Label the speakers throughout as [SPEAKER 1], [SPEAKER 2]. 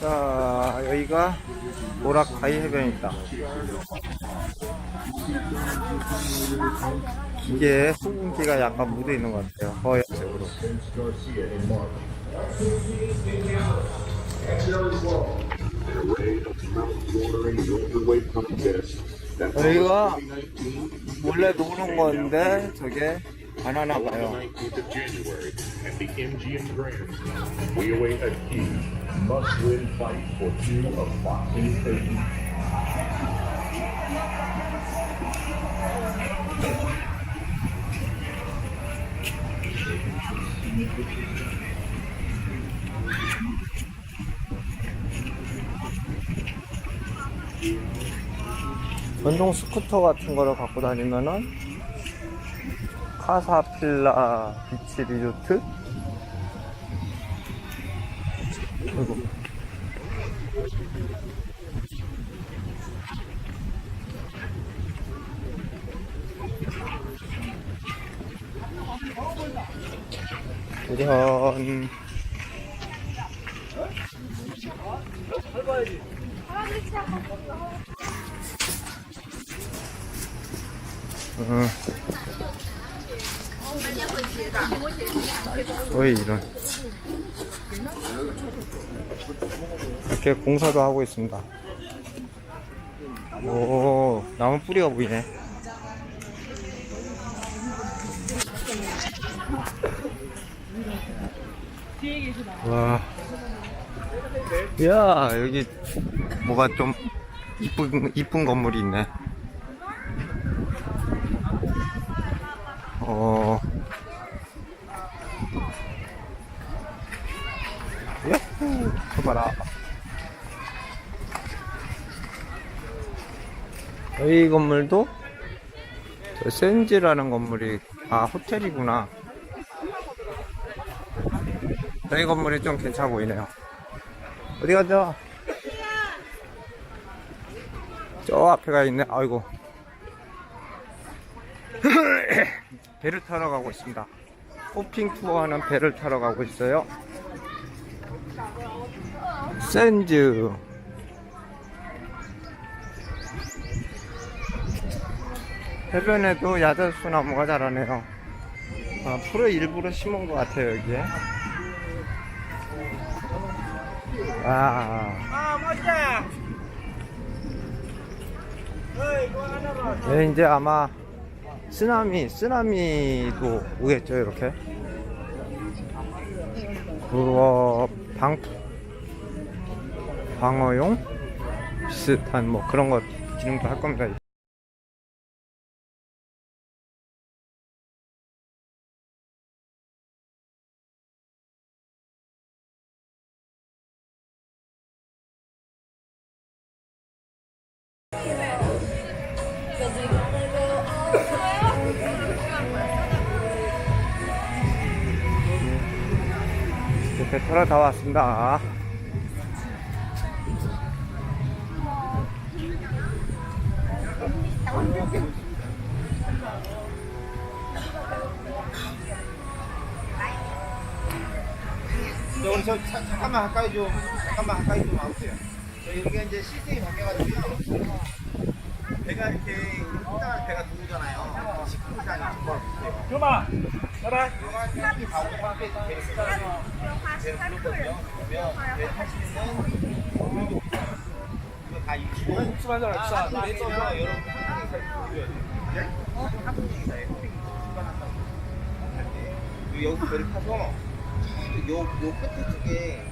[SPEAKER 1] 자, 여기가 모라카이 해변이다. 기계에 수분기가 약간 묻어 있는 것 같아요. 허옇색으로. 여기가 원래 노는 건데 저게 안 하나 봐요.
[SPEAKER 2] 19th of January at the MGM Grand. We await a huge, must-win fight for two of boxing's favorite.
[SPEAKER 1] 전동 스쿠터 같은 거를 갖고 다니면은 카사필라 비치 리조트 아이고. 이런 응. 왜 이런. 이렇게 공사도 하고 있습니다. 오 나무 뿌리가 보이네. 와. 야, 여기 뭐가 좀 이쁜, 이쁜 건물이 있네. 어. 야호! 저 봐라. 이 건물도 저 센지라는 건물이, 아, 호텔이구나. 이 건물이 좀 괜찮아 보이네요. 어디 가죠? 저 앞에가 있네. 아이고. 배를 타러 가고 있습니다. 호핑 투어하는 배를 타러 가고 있어요. 센즈. 해변에도 야자수 나무가 자라네요. 아, 풀을 일부러 심은 것 같아요, 여기에. 아. 네, 이제 아마 쓰나미, 쓰나미도 오겠죠, 이렇게. 그거, 방, 방어용? 비슷한 뭐 그런 것 기능도 할 겁니다. 이제 배 타러 다 왔습니다.
[SPEAKER 3] 저 우리 저 자- 잠깐만 가까이 좀 잠깐만 가까이 좀 와보세요. 저 여기가 이제 시스템이 바뀌어가지고요. 배가 이렇게 일단 배가 들어오잖아요. 10분 이상 20분 보세요.
[SPEAKER 4] 그마 따라
[SPEAKER 3] 이거가 사람이 가고 밖에 배를 배를 부르거든요. 그러면 배 타시면은 이거 다 있고
[SPEAKER 4] 국수 한잔 합시다.
[SPEAKER 3] 여기서 배를 타서 요, 요 끝에 쪽에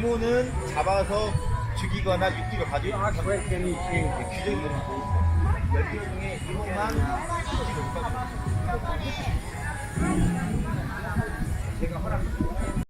[SPEAKER 3] 이모는 잡아서 죽이거나 육지로 가지고 규정이 열개 중에 이모만 육지로 가지고 제가 허락.